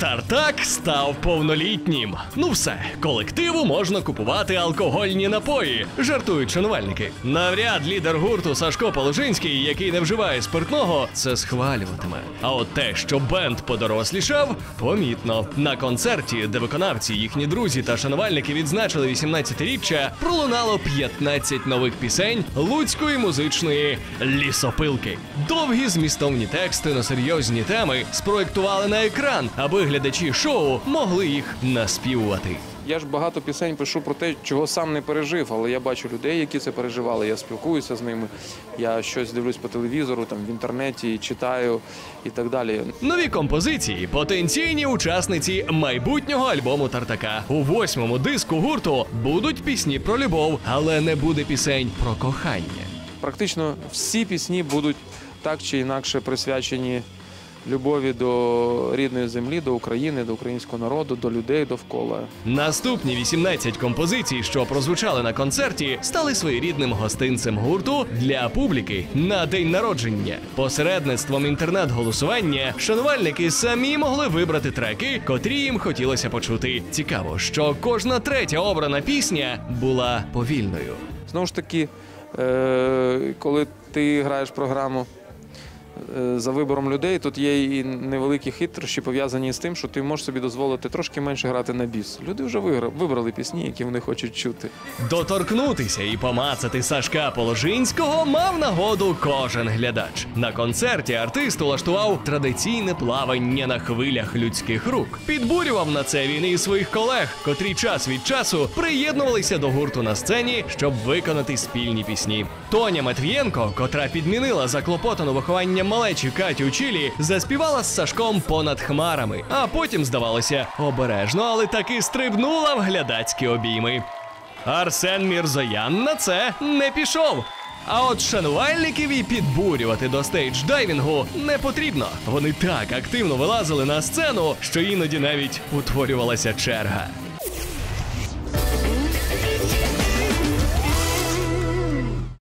Тартак став повнолітнім. Ну все, колективу можна купувати алкогольні напої, жартують шанувальники. Навряд лідер гурту Сашко Положинський, який не вживає спиртного, це схвалюватиме. А от те, що бенд подорослішав, помітно. На концерті, де виконавці, їхні друзі та шанувальники відзначили 18-річчя, пролунало 15 нових пісень луцької музичної лісопилки. Довгі змістовні тексти на серйозні теми спроектували на екран, аби глядачі шоу могли їх наспівувати. Я ж багато пісень пишу про те, чого сам не пережив, але я бачу людей, які це переживали. Я спілкуюся з ними. Я щось дивлюсь по телевізору, там в інтернеті, читаю і так далі. Нові композиції потенційні учасниці майбутнього альбому Тартака. У восьмому диску гурту будуть пісні про любов, але не буде пісень про кохання. Практично всі пісні будуть так чи інакше присвячені любові до рідної землі, до України, до українського народу, до людей довкола. Наступні 18 композицій, що прозвучали на концерті, стали своєрідним гостинцем гурту для публіки на день народження. Посередництвом інтернет-голосування шанувальники самі могли вибрати треки, котрі їм хотілося почути. Цікаво, що кожна третя обрана пісня була повільною. Знову ж таки, е, коли ти граєш програму за вибором людей, тут є і невеликі хитрощі пов'язані з тим, що ти можеш собі дозволити трошки менше грати на біс. Люди вже вибрали пісні, які вони хочуть чути. Доторкнутися і помацати Сашка Положинського мав нагоду кожен глядач. На концерті артист улаштував традиційне плавання на хвилях людських рук. Підбурював на це він і своїх колег, котрі час від часу приєднувалися до гурту на сцені, щоб виконати спільні пісні. Тоня Матвієнко, котра підмінила заклопотану вихованням малечі Катю Чілі, заспівала з Сашком понад хмарами, а потім, здавалося, обережно, але таки стрибнула в глядацькі обійми. Арсен Мірзоян на це не пішов. А от шанувальників і підбурювати до стейдж-дайвінгу не потрібно. Вони так активно вилазили на сцену, що іноді навіть утворювалася черга.